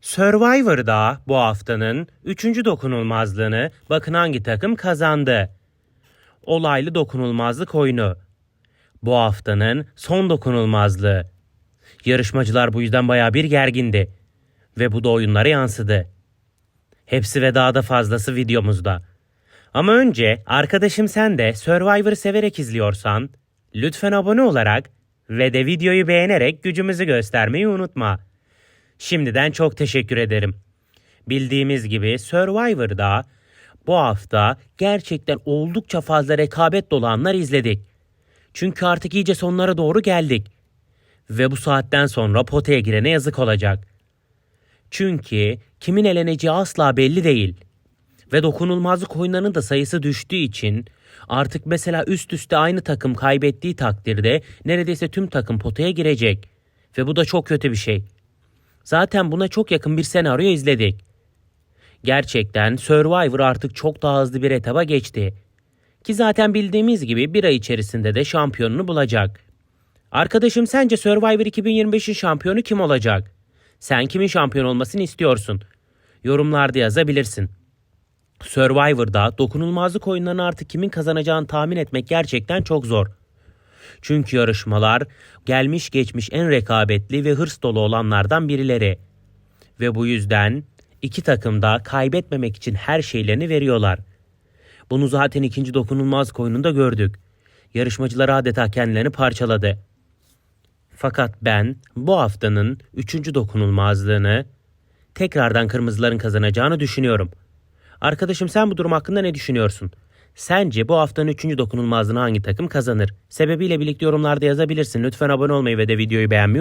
Survivor'da bu haftanın 3. dokunulmazlığını bakın hangi takım kazandı. Olaylı dokunulmazlık oyunu. Bu haftanın son dokunulmazlığı. Yarışmacılar bu yüzden baya bir gergindi. Ve bu da oyunlara yansıdı. Hepsi ve daha da fazlası videomuzda. Ama önce arkadaşım sen de Survivor'ı severek izliyorsan lütfen abone olarak ve de videoyu beğenerek gücümüzü göstermeyi unutma. Şimdiden çok teşekkür ederim. Bildiğimiz gibi Survivor'da bu hafta gerçekten oldukça fazla rekabet dolu anlar izledik. Çünkü artık iyice sonlara doğru geldik. Ve bu saatten sonra potaya girene yazık olacak. Çünkü kimin eleneceği asla belli değil. Ve dokunulmazlık oyunlarının da sayısı düştüğü için artık mesela üst üste aynı takım kaybettiği takdirde neredeyse tüm takım potaya girecek. Ve bu da çok kötü bir şey. Zaten buna çok yakın bir senaryo izledik. Gerçekten Survivor artık çok daha hızlı bir etaba geçti. Ki zaten bildiğimiz gibi bir ay içerisinde de şampiyonunu bulacak. Arkadaşım sence Survivor 2025'in şampiyonu kim olacak? Sen kimin şampiyon olmasını istiyorsun? Yorumlarda yazabilirsin. Survivor'da dokunulmazlık oyunlarını artık kimin kazanacağını tahmin etmek gerçekten çok zor. Çünkü yarışmalar gelmiş geçmiş en rekabetli ve hırs dolu olanlardan birileri. Ve bu yüzden iki takım da kaybetmemek için her şeylerini veriyorlar. Bunu zaten ikinci dokunulmazlık oyununda gördük. Yarışmacılar adeta kendilerini parçaladı. Fakat ben bu haftanın üçüncü dokunulmazlığını tekrardan kırmızıların kazanacağını düşünüyorum. Arkadaşım sen bu durum hakkında ne düşünüyorsun? Sence bu haftanın üçüncü dokunulmazlığını hangi takım kazanır? Sebebiyle birlikte yorumlarda yazabilirsin. Lütfen abone olmayı ve de videoyu beğenmeyi